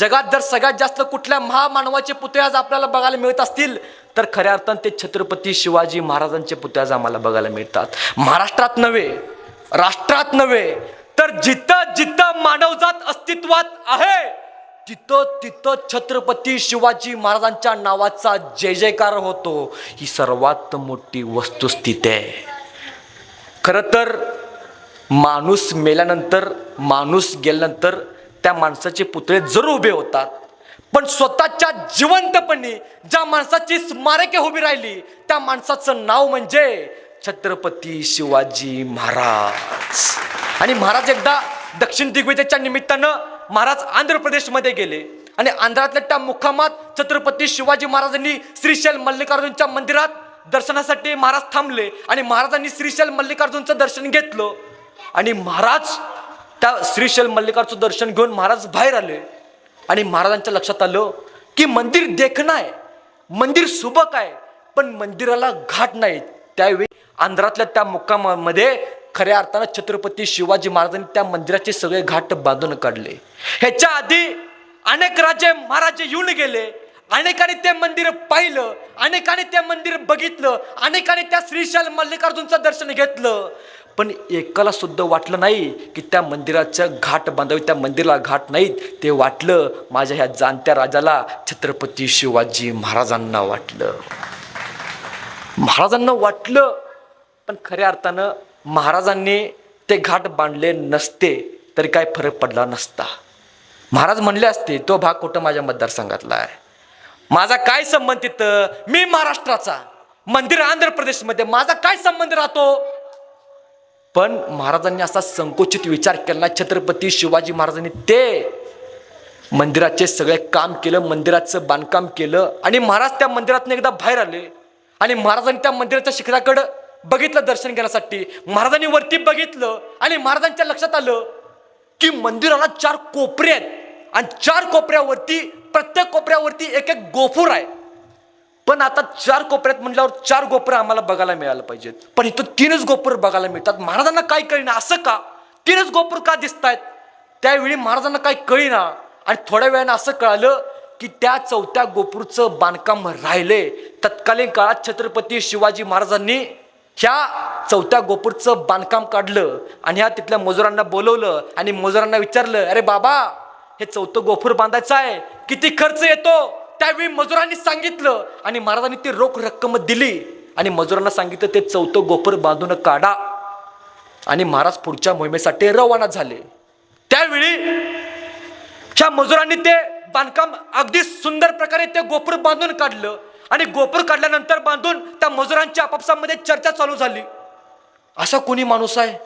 जगात जर सगळ्यात जास्त कुठल्या महामानवाचे पुतळे आज आपल्याला बघायला मिळत असतील तर खऱ्या अर्थानं ते छत्रपती शिवाजी महाराजांचे पुतळे आज आम्हाला बघायला मिळतात. महाराष्ट्रात नव्हे राष्ट्रात नव्हे तर जिथं जिथं मानवजात अस्तित्वात आहे तिथं तिथं छत्रपती शिवाजी महाराजांच्या नावाचा जय जयकार होतो. ही सर्वात मोठी वस्तुस्थिती आहे. खरं तर माणूस मेल्यानंतर माणूस गेल्यानंतर त्या माणसाचे पुतळे जरूर उभे होतात. पण स्वतःच्या जिवंतपणी ज्या माणसाची स्मारके उभी राहिली त्या माणसाचं नाव म्हणजे छत्रपती शिवाजी महाराज. आणि महाराज एकदा दक्षिण दिग्विजयच्या निमित्तानं महाराज आंध्र प्रदेशमध्ये गेले. आणि आंध्रातल्या त्या मुक्कामात छत्रपती शिवाजी महाराजांनी श्रीशैल मल्लिकार्जुनच्या मंदिरात दर्शनासाठी महाराज थांबले. आणि महाराजांनी श्रीशैल मल्लिकार्जुनचं दर्शन घेतलं. आणि महाराज त्या श्रीशैल मल्लिकार्जुन दर्शन घेऊन महाराज बाहेर आले. आणि महाराजांच्या लक्षात आलं की मंदिर देखणं आहे मंदिर सुबक आहे पण मंदिराला घाट नाही. त्यावेळी आंध्रातल्या त्या मुक्कामामध्ये खऱ्या अर्थानं छत्रपती शिवाजी महाराजांनी त्या मंदिराचे सगळे घाट बांधून काढले. ह्याच्या आधी अनेक राजे महाराजे येऊन गेले. अनेकाने ते मंदिर पाहिलं अनेकांनी ते मंदिर बघितलं अनेकांनी त्या श्रीशाल मल्लिकार्जुनचं दर्शन घेतलं. पण एकाला सुद्धा वाटलं नाही की त्या मंदिराचं घाट बांधावी त्या मंदिराला घाट नाहीत. ते वाटलं माझ्या ह्या जाणत्या राजाला छत्रपती शिवाजी महाराजांना वाटलं. महाराजांना वाटलं पण खऱ्या अर्थानं महाराजांनी ते घाट बांधले नसते तरी काय फरक पडला नसता. महाराज म्हणले असते तो भाग कुठं माझ्या मतदारसंघातला आहे? माझा काय संबंध तिथं? मी महाराष्ट्राचा. मंदिर आंध्र प्रदेशमध्ये. माझा काय संबंध राहतो? पण महाराजांनी असा संकुचित विचार केला छत्रपती शिवाजी महाराजांनी ते मंदिराचे सगळे काम केलं मंदिराचं बांधकाम केलं आणि महाराज त्या मंदिरातून एकदा बाहेर आले. आणि महाराजांनी त्या मंदिराच्या शिखराकडं बघितलं दर्शन घेण्यासाठी. महाराजांनी वरती बघितलं आणि महाराजांच्या लक्षात आलं की मंदिराला चार कोपरे आहेत. आणि चार कोपऱ्यावरती प्रत्येक कोपऱ्यावरती एक एक गोपूर आहे. पण आता चार कोपऱ्यात म्हटल्यावर चार गोपुरं आम्हाला बघायला मिळायला पाहिजेत. पण इथं तीनच गोपूर बघायला मिळतात. महाराजांना काय कळीना? असं का? तीनच गोपूर का दिसत आहेत त्यावेळी महाराजांना काय कळीना? आणि थोड्या वेळानं असं कळालं की त्या चौथ्या गोपूरचं बांधकाम राहिले तत्कालीन काळात छत्रपती शिवाजी महाराजांनी ह्या चौथ्या गोपूरचं बांधकाम काढलं आणि ह्या तिथल्या मजुरांना बोलवलं आणि मजुरांना विचारलं अरे बाबा हे चौथं गोफूर बांधायचं आहे. किती खर्च येतो? त्यावेळी मजुरांनी सांगितलं आणि महाराजांनी ती रोख रक्कम दिली. आणि मजुरांना सांगितलं ते चौथं गोफूर बांधून काढा. आणि महाराज पुढच्या मोहिमेसाठी रवाना झाले. त्यावेळी ह्या मजुरांनी ते बांधकाम अगदी सुंदर प्रकारे ते गोपूर बांधून काढलं. आणि गोपूर काढल्यानंतर बांधून त्या मजुरांच्या आपापसामध्ये चर्चा चालू झाली. असा कोणी माणूस आहे?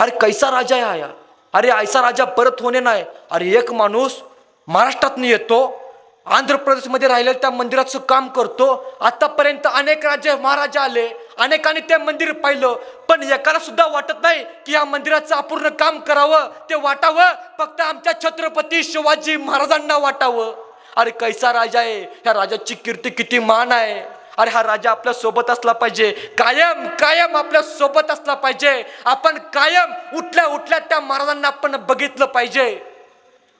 अरे कैसा राजा आहे हा या. अरे ऐसा राजा परत होणे नाही. अरे एक माणूस महाराष्ट्रातनं येतो आंध्र प्रदेशमध्ये राहिलेलं त्या मंदिराचं काम करतो. आतापर्यंत अनेक राजे महाराजा आले अनेकांनी ते मंदिर पाहिलं पण एकाला सुद्धा वाटत नाही की या मंदिराचं अपूर्ण काम करावं ते वाटावं. फक्त आमच्या छत्रपती शिवाजी महाराजांना वाटावं. अरे कैसा राजा आहे? ह्या राजाची कीर्ती किती मान आहे. अरे हा राजा आपल्यासोबत असला पाहिजे. कायम कायम आपल्यासोबत असला पाहिजे. आपण कायम उठल्या उठल्या त्या महाराजांना आपण बघितलं पाहिजे.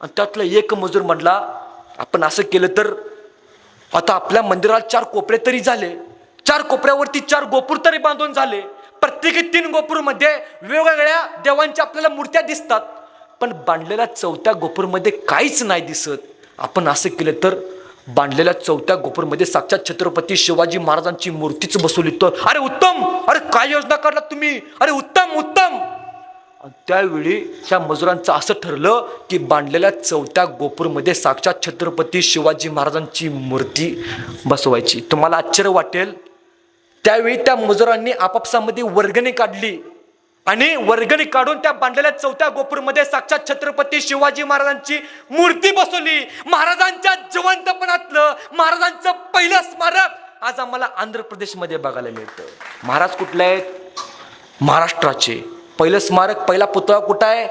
आणि त्यातलं एक मजूर म्हणला आपण असं केलं तर आता आपल्या मंदिराला चार कोपरे तरी झाले. चार कोपऱ्यावरती चार गोपूर तरी बांधून झाले. प्रत्येकी तीन गोपूरमध्ये वेगवेगळ्या देवांच्या आपल्याला मूर्त्या दिसतात. पण बांधलेल्या चौथ्या गोपूरमध्ये काहीच नाही दिसत. आपण असं केलं तर बांधलेल्या चौथ्या गोपूरमध्ये साक्षात छत्रपती शिवाजी महाराजांची मूर्तीच बसवली तर. अरे उत्तम! अरे काय योजना काढला तुम्ही? अरे उत्तम उत्तम! त्यावेळी ह्या मजुरांचं असं ठरलं की बांधलेल्या चौथ्या गोपूरमध्ये साक्षात छत्रपती शिवाजी महाराजांची मूर्ती बसवायची. तुम्हाला आश्चर्य वाटेल. त्यावेळी त्या मजुरांनी आपापसामध्ये वर्गणी काढली. आणि वर्गणी काढून त्या बांधलेल्या चौथ्या गोपूरमध्ये साक्षात छत्रपती शिवाजी महाराजांची मूर्ती बसवली. महाराजांच्या जिवंतपणातलं महाराजांचं पहिलं स्मारक आज आम्हाला आंध्र प्रदेशमध्ये बघायला मिळतं. महाराज कुठले आहेत? महाराष्ट्राचे. पहिलं स्मारक पहिला पुतळा कुठं आहे?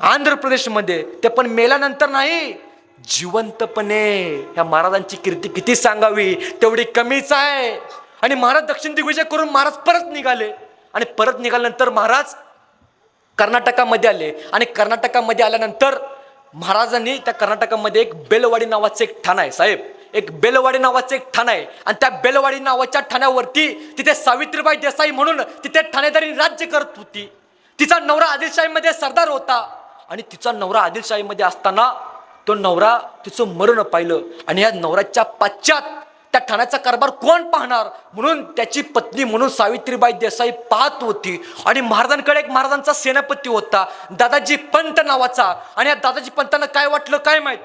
आंध्र प्रदेशमध्ये. ते पण मेल्यानंतर नाही. जिवंतपणे ह्या महाराजांची कीर्ती किती सांगावी? तेवढी कमीच आहे. आणि महाराज दक्षिण दिग्विजय करून महाराज परत निघाले. आणि परत निघाल्यानंतर महाराज कर्नाटकामध्ये आले. आणि कर्नाटकामध्ये आल्यानंतर महाराजांनी त्या कर्नाटकामध्ये एक बेलवाडी नावाचं एक ठाण आहे साहेब. एक बेलवाडी नावाचं एक ठाणं आहे. आणि त्या बेलवाडी नावाच्या ठाण्यावरती तिथे सावित्रीबाई देसाई म्हणून तिथे ठाणेदारी राज्य करत होती. तिचा नवरा आदिलशाहीमध्ये सरदार होता. आणि तिचा नवरा आदिलशाहीमध्ये असताना तो नवरा तिचं मरण पाहिलं. आणि या नवऱ्याच्या पाश्चात त्या ठाण्याचा कारभार कोण पाहणार? म्हणून त्याची पत्नी म्हणून सावित्रीबाई देसाई पाहत होती. आणि महाराजांकडे एक महाराजांचा सेनापती होता दादाजी पंत नावाचा. आणि या दादाजी पंतांना काय वाटलं काय माहीत?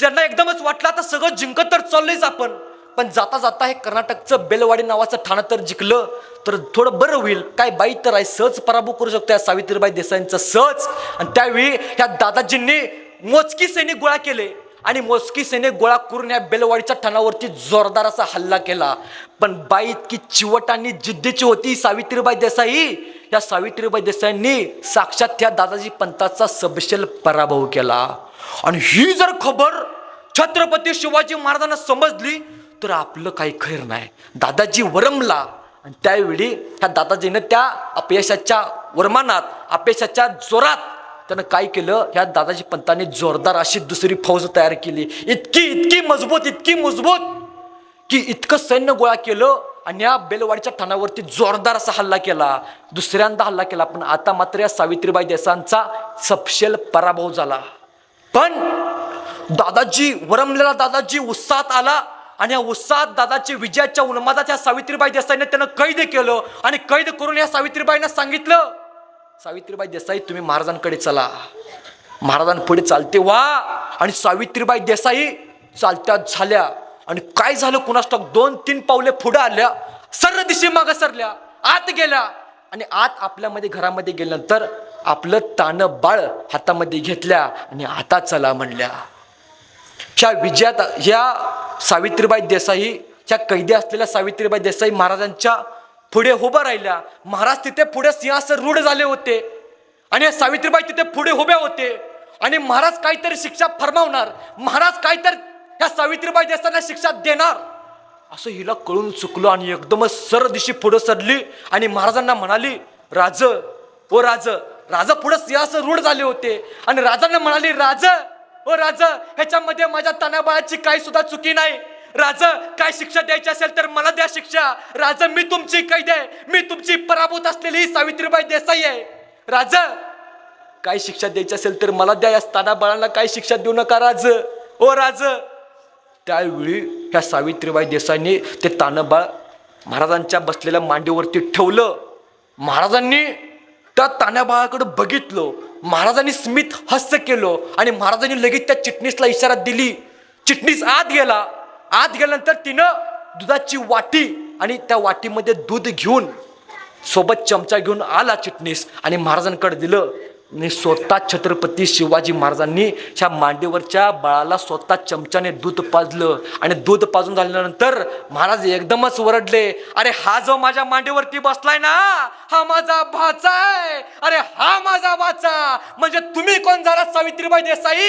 त्यांना एकदमच वाटलं आता सगळं जिंकत तर चाललंयच आपण. पण जाता जाता हे कर्नाटकचं बेलवाडी नावाचं ठाणं तर जिंकलं तर थोडं बरं होईल. काय बाई तर आहे सहज पराभव करू शकतो या सावित्रीबाई देसाईंचं सहज. आणि त्यावेळी ह्या दादाजींनी मोजकी सैनिक गोळा केले. आणि मोजकी सेने गोळा करून या बेलवाडीच्या ठाणावरती जोरदार असा हल्ला केला. पण बाई इतकी चिवट आणि जिद्दीची होती सावित्रीबाई देसाई. या सावित्रीबाई देसाईंनी साक्षात त्या दादाजी पंताचा सबशेल पराभव केला. आणि ही जर खबर छत्रपती शिवाजी महाराजांना समजली तर आपलं काही खैर नाही. दादाजी वरमला. आणि त्यावेळी ह्या दादाजीनं त्या अपयशाच्या वरमानात अपयशाच्या जोरात त्यानं काय केलं? ह्या दादाजी पंतांनी जोरदार अशी दुसरी फौज तयार केली. इतकी इतकी मजबूत इतकी मजबूत की इतकं सैन्य गोळा केलं आणि या बेलवाडीच्या ठाण्यावरती जोरदार असा हल्ला केला. दुसऱ्यांदा हल्ला केला पण आता मात्र या सावित्रीबाई देसांचा सपशेल पराभव झाला. पण दादाजी वरमलेला दादाजी उत्साहात आला आणि या उत्साहात दादाची विजयाच्या उन्मादात या सावित्रीबाई देसाईने त्यानं कैद केलं आणि कैद करून या सावित्रीबाईंना सांगितलं सावित्रीबाई देसाई तुम्ही महाराजांकडे चला. महाराजांपुढे चालते वा. आणि सावित्रीबाई देसाई चालत्या झाल्या. आणि काय झालं? कुणास ठाऊक? दोन तीन पावले पुढे आल्या. सर्व दिशी माग सरल्या. आत गेल्या. आणि आत आपल्यामध्ये घरामध्ये गेल्यानंतर आपलं तानं बाळ हातामध्ये घेतल्या आणि आता चला म्हणल्या. ह्या विजयात ह्या सावित्रीबाई देसाई ह्या कैदी असलेल्या सावित्रीबाई देसाई महाराजांच्या पुढे उभं राहिल्या. महाराज तिथे पुढे सिंहासन रूढ झाले होते. आणि या सावित्रीबाई तिथे पुढे उभ्या होते. आणि महाराज काहीतरी शिक्षा फरमावणार. महाराज काहीतरी ह्या सावित्रीबाई देसांना शिक्षा देणार. असं हिला कळून चुकलो आणि एकदमच सर दिशी पुढं सरली आणि महाराजांना म्हणाली राज ओ राज राजा पुढे सिंहासन रूढ झाले होते. आणि राजांना म्हणाली राज ओ राज ह्याच्यामध्ये माझ्या तानाबाळाची काही सुद्धा चुकी नाही. राजा काय शिक्षा द्यायची असेल तर मला द्या शिक्षा. राजा मी तुमची कैद आहे. मी तुमची पराभूत असलेली सावित्रीबाई देसाई आहे. राज काय शिक्षा द्यायची असेल तर मला द्या. या तानाबाळांना काय शिक्षा देऊ नका राज. ओ राज त्यावेळी ह्या सावित्रीबाई देसाईने ते तानाबाळ महाराजांच्या बसलेल्या मांडीवरती ठेवलं. महाराजांनी त्या तानाबाळाकडं बघितलं. महाराजांनी स्मित हास्य केलं आणि महाराजांनी लगेच त्या चिटणीसला इशारा दिली. चिटणीस आत गेला. आत गेल्यानंतर तिनं दुधाची वाटी आणि त्या वाटीमध्ये दूध घेऊन सोबत चमचा घेऊन आला चिटणीस आणि महाराजांकडे दिलं. आणि स्वतः छत्रपती शिवाजी महाराजांनी ह्या मांडीवरच्या बाळाला स्वतः चमच्याने दूध पाजलं. आणि दूध पाजून झाल्यानंतर महाराज एकदमच वरडले अरे हा जो माझ्या मांडीवरती बसलाय ना हा माझा भाचा आहे. अरे हा माझा भाचा. म्हणजे तुम्ही कोण झाला सावित्रीबाई देसाई?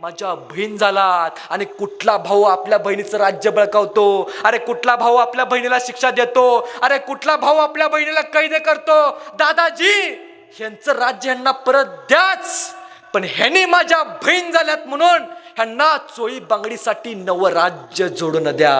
माझ्या बहीण झालात. आणि कुठला भाऊ आपल्या बहिणीचं राज्य बळकावतो? अरे कुठला भाऊ आपल्या बहिणीला शिक्षा देतो? अरे कुठला भाऊ आपल्या बहिणीला कैद करतो? दादाजी ह्यांचं राज्य ह्यांना परत द्याच. पण ह्यांनी माझ्या बहीण झाल्यात म्हणून ह्यांना चोळी बांगडीसाठी नवं राज्य जोडून द्या.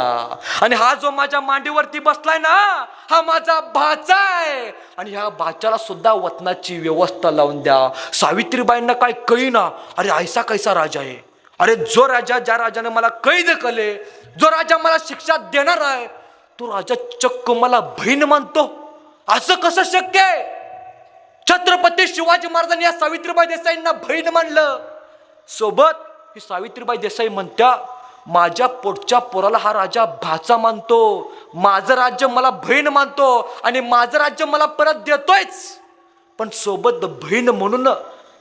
आणि हा जो माझ्या मांडीवरती बसलाय ना हा माझा भाचा आहे. आणि ह्या भाच्याला सुद्धा वतनाची व्यवस्था लावून द्या. सावित्रीबाईंना काय कळीना? अरे ऐसा कैसा राजा आहे? अरे जो राजा ज्या राजाने मला कैद कले जो राजा मला शिक्षा देणार आहे तो राजा चक्क मला बहीण मानतो. असं कसं शक्य आहे? छत्रपती शिवाजी महाराजांनी या सावित्रीबाई देसाईंना बहीण मानलं. सोबत की सावित्रीबाई देसाई म्हणत्या माझ्या पोटच्या पोराला हा राजा भाचा मानतो. माझं राज्य मला बहीण मानतो आणि माझं राज्य मला परत देतोयच. पण सोबत बहीण म्हणून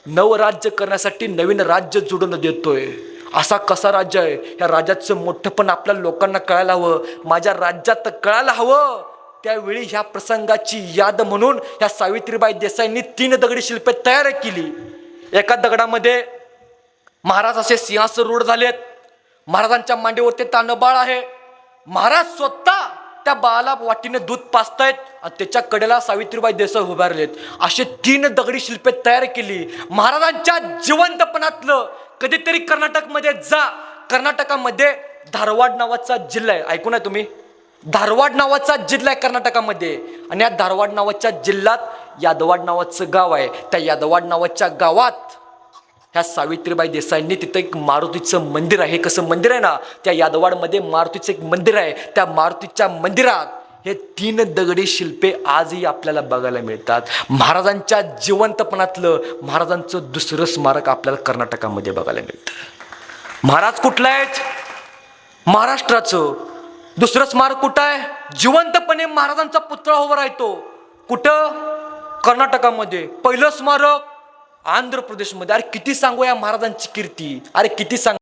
नवराज्य करण्यासाठी नवीन राज्य जुडून देतोय. असा कसा राज्य आहे? ह्या राज्याचं मोठं पण आपल्या लोकांना कळायला हवं. माझ्या राज्यात कळायला हवं. त्यावेळी ह्या प्रसंगाची याद म्हणून ह्या सावित्रीबाई देसाईंनी तीन दगडी शिल्पे तयार केली. एका दगडामध्ये महाराज असे सिंहास रूढ झालेत. महाराजांच्या मांडीवरती तानबाळ आहे. महाराज स्वतः त्या बाळाला वाटीने दूध पाचतायत आणि त्याच्या कडेला सावित्रीबाई देसाई उभारलेत असे तीन दगडी शिल्पे तयार केली. महाराजांच्या जिवंतपणातलं कधीतरी कर्नाटकमध्ये जा. कर्नाटकामध्ये धारवाड नावाचा जिल्हा आहे. ऐकू ना तुम्ही? धारवाड नावाचा जिल्हा आहे कर्नाटकामध्ये. आणि या धारवाड नावाच्या जिल्ह्यात यादवाड नावाचं गाव आहे. त्या यादवाड नावाच्या गावात ह्या सावित्रीबाई देसाईंनी तिथं एक मारुतीचं मंदिर आहे. हे कसं मंदिर आहे ना? त्या यादवाडमध्ये मारुतीचं एक मंदिर आहे. त्या मारुतीच्या मंदिरात हे तीन दगडी शिल्पे आजही आपल्याला बघायला मिळतात. महाराजांच्या जिवंतपणातलं महाराजांचं दुसरं स्मारक आपल्याला कर्नाटकामध्ये बघायला मिळतं. महाराज कुठलं आहेत? महाराष्ट्राचं. दुसरं स्मारक कुठं आहे? जिवंतपणे महाराजांचा पुतळा उभा राहतो. कुठं? कर्नाटकामध्ये. पहिलं स्मारक आंध्र प्रदेशमध्ये अरे किती सांगू या महाराजांची कीर्ती? अरे किती सांग